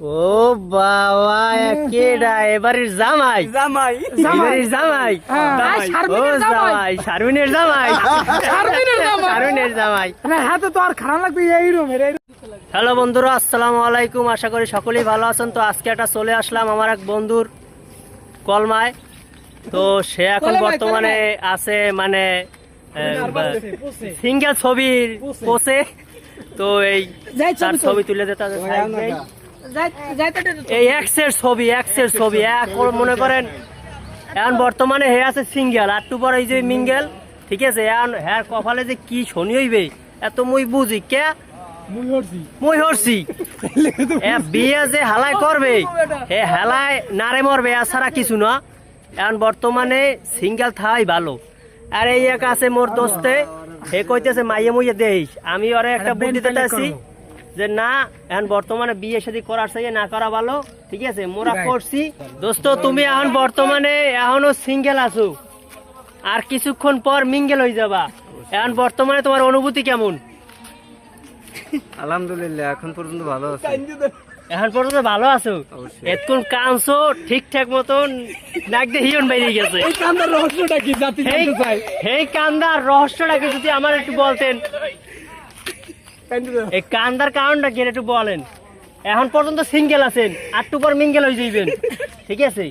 ও বাবা কেডা এবারের জামাই। জামাই। জামাই। হ্যাঁ, ও জামাই। শারমিনের জামাই। শারমিনের জামাই। শারমিনের জামাই। না হ্যাঁ তো আর খারাপ লাগবে এই রুমের হ্যালো বন্ধুরা আসসালামু আলাইকুম। আশা করি সকলেই ভালো আছেন। তো আজকে একটা চলে আসলাম আমার এক বন্ধুর কলমায়। তো সে এখন বর্তমানে আছে মানে সিঙ্গেল ছবির পোসে তো এই ছবি ছবি তুলে দিতে এই এক্সের ছবি এক্সের ছবি এক মনে করেন এখন বর্তমানে হে আছে সিঙ্গেল আর টু পর এই যে মিঙ্গেল ঠিক আছে? এখন হ্যার কপালে যে কি শনি হইবে এত মুই বুঝি। কে? মুই হরছি এ বিয়ে যে হালাই করবে হে হেলায় নারে মরবে এছাড়া কিছু না। এখন বর্তমানে সিঙ্গেল থাই ভালো। আর এই এক আছে মোর দোস্তে হে কইতেছে মাইয়ে মুইয়ে দেইস। আমি ওরে একটা বুদ্ধি দিতে আছি যে না এখন বর্তমানে বিয়ে শাদী করার চাইয়ে না করা ভালো ঠিক আছে? মোরা করছি। দোস্ত তুমি এখন বর্তমানে এখনও সিঙ্গেল আছো। আর কিছুক্ষণ পর মিঙ্গেল হয়ে যাবা। এখন বর্তমানে তোমার অনুভূতি কেমন? আলহামদুলিল্লাহ এখন পর্যন্ত ভালো আছে। এখন পর্যন্ত ভালো আছো? এতক্ষণ কাঁদছো ঠিকঠাক মতন নাক দিয়ে হিয়ন বেরিয়ে গেছে। এই কান্দার রহস্যটা কি? জাতি জানতে চাই। এই কান্দার রহস্যটাকে যদি আমার একটু বলতেন। এই কান্দার কারণটা কি একটু বলেন? এখন পর্যন্ত সিঙ্গেল আছেন আটটু পর মিঙ্গেল হয়ে যাইবেন। ঠিক আছে?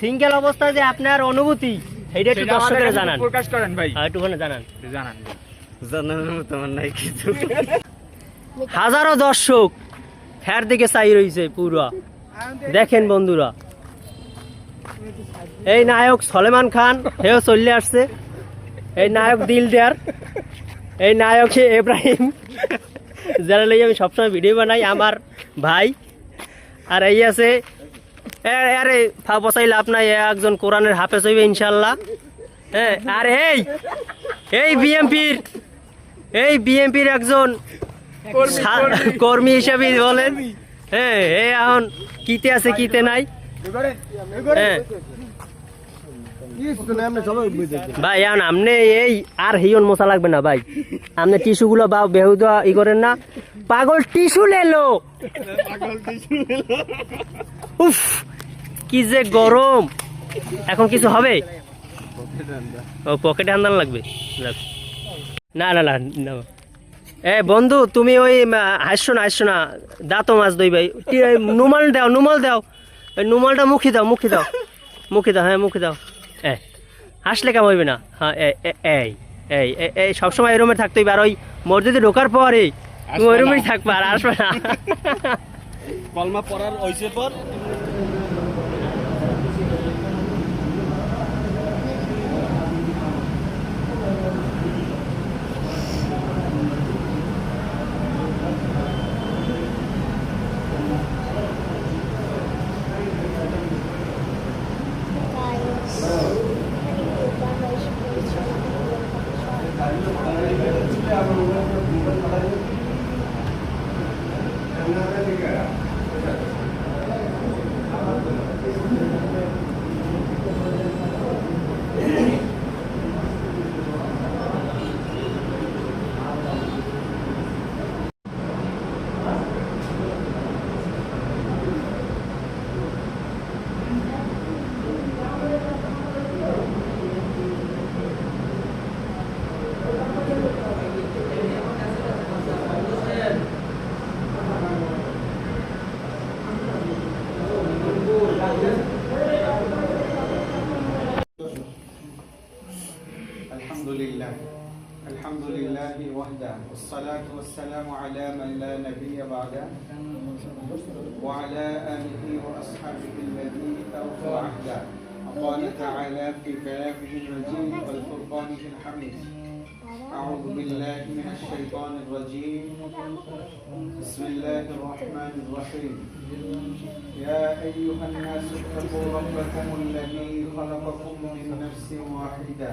সিঙ্গেল অবস্থায় যে আপনার অনুভূতি এইটা একটু দর্শকের জানান। প্রকাশ করেন ভাই। একটুখানি জানান। জানান। জানানোর মতো আমার নাই কিছু। হাজারো দর্শক ফের দিকে চাই রয়েছে পুরো। দেখেন বন্ধুরা। এই নায়ক সলেমান খান হেও চলে আসছে। এই নায়ক দিল দেয়ার এই নায়ক হে এব্রাহিম। যারা লই আমি সবসময় ভিডিও বানাই আমার ভাই। আর এই আছে আরে ফা বসাই লাভ নাই একজন কোরআনের হাফেজ হইবে ইনশাল্লাহ হ্যাঁ আর এই এই বিএমপির এই বিএমপির একজন কর্মী হিসাবে বলেন। হ্যাঁ এখন কিতে আছে কিতে নাই? হ্যাঁ ভাই এখন আপনি এই আর হিয়ন মশা লাগবে না, ভাই। আপনি টিস্যু গুলো বা বেহুদা ই করেন না। পাগল টিস্যু লেলো। উফ, কি যে গরম। এখন কিছু হবে? ও, পকেটে আন্দান লাগবে। না না না না। এ, বন্ধু, তুমি ওই হাসছো না হাসছো না। দাঁতো মাছ দই, ভাই। নুমাল দাও নুমাল দাও। নুমালটা মুখি দাও মুখি দাও। মুখি দাও হ্যাঁ মুখি দাও। এ হাসলে কেমন হইবে না? হ্যাঁ এই এই এই সবসময় এরমে রুমে থাকতে হইবে। আর ওই মসজিদে ঢোকার পরে তুমি ওই রুমেই থাকবে আর আসবে না। কলমা পড়ার ওইসে পর الحمد لله. الحمد لله وحده. والصلاة والسلام على من لا نبي بعده. وعلى آله وأصحابه الذين أوفوا عهده. وقال تعالى في كلامه والفرقان الحميد. أعوذ بالله من الشيطان الرجيم. بسم الله الرحمن الرحيم. يا أيها الناس اتقوا ربكم الذي خلقكم من نفس واحدة.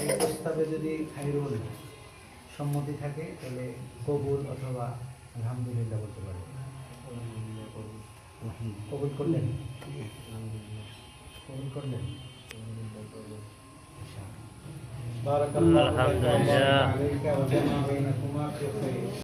এই প্রস্তাবে যদি খাইরুল সম্মতি থাকে তাহলে কবুল অথবা আলহামদুলিল্লাহ বলতে পারে কবুল করলেন কবুল করলেন بارك الله لك الحمد لله. عليك وجمع بينكما في خير